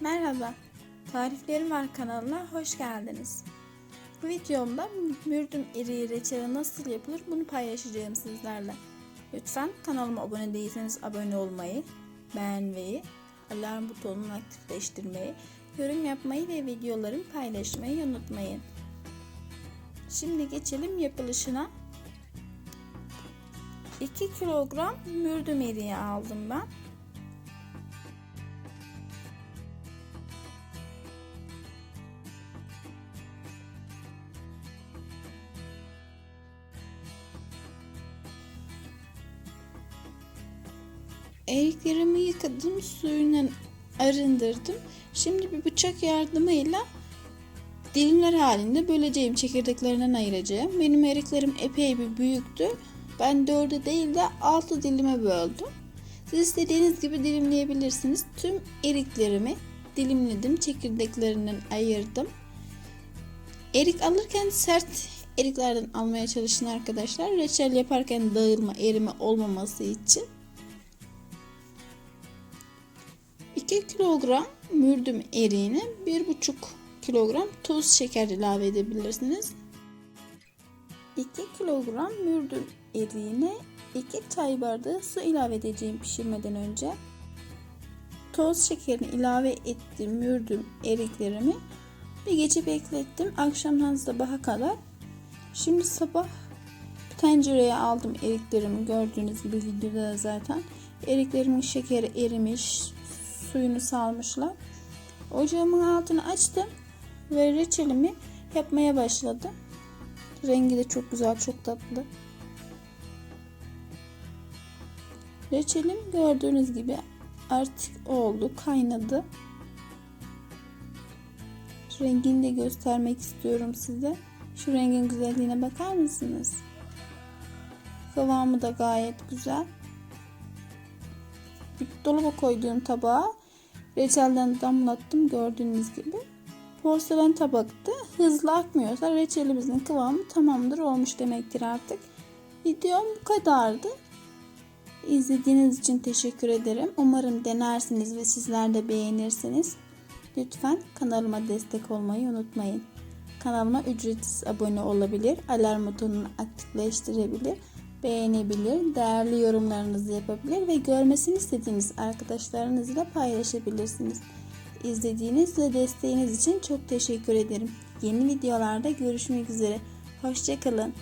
Merhaba, Tariflerim Var kanalına hoş geldiniz. Bu videomda mürdüm iriği reçeli nasıl yapılır bunu paylaşacağım sizlerle. Lütfen kanalıma abone değilseniz abone olmayı, beğenmeyi, alarm butonunu aktifleştirmeyi, yorum yapmayı ve videolarımı paylaşmayı unutmayın. Şimdi geçelim yapılışına. 2 kilogram mürdüm eriği aldım ben. Eriklerimi yıkadım, suyundan arındırdım. Şimdi bir bıçak yardımıyla dilimler halinde böleceğim, çekirdeklerinden ayıracağım. Benim eriklerim epey bir büyüktü. Ben dörde değil de altı dilime böldüm. Siz istediğiniz gibi dilimleyebilirsiniz. Tüm eriklerimi dilimledim, çekirdeklerinden ayırdım. Erik alırken sert eriklerden almaya çalışın arkadaşlar. Reçel yaparken dağılma, erime olmaması için. 2 kilogram mürdüm eriğine 1,5 kilogram tuz şeker ilave edebilirsiniz. 2 kilogram mürdüm eriğine 2 çay bardağı su ilave edeceğim pişirmeden önce. Toz şekerini ilave ettim mürdüm eriklerimi bir gece beklettim akşamdan sabaha kadar. Şimdi sabah tencereye aldım eriklerimi gördüğünüz gibi videoda da zaten eriklerimin şekeri erimiş suyunu salmışlar. Ocağımın altını açtım ve reçelimi yapmaya başladım. Rengi de çok güzel, çok tatlı. Reçelim gördüğünüz gibi artık oldu, kaynadı. Rengini de göstermek istiyorum size. Şu rengin güzelliğine bakar mısınız? Kıvamı da gayet güzel. Dolaba koyduğum tabağa reçelden damlattım gördüğünüz gibi. Porselen tabakta hızlı akmıyorsa reçelimizin kıvamı tamamdır olmuş demektir artık. Videom bu kadardı. İzlediğiniz için teşekkür ederim. Umarım denersiniz ve sizler de beğenirsiniz. Lütfen kanalıma destek olmayı unutmayın. Kanalıma ücretsiz abone olabilir, alarm butonunu aktifleştirebilir, beğenebilir, değerli yorumlarınızı yapabilir ve görmesini istediğiniz arkadaşlarınızla paylaşabilirsiniz. İzlediğiniz ve desteğiniz için çok teşekkür ederim. Yeni videolarda görüşmek üzere. Hoşçakalın.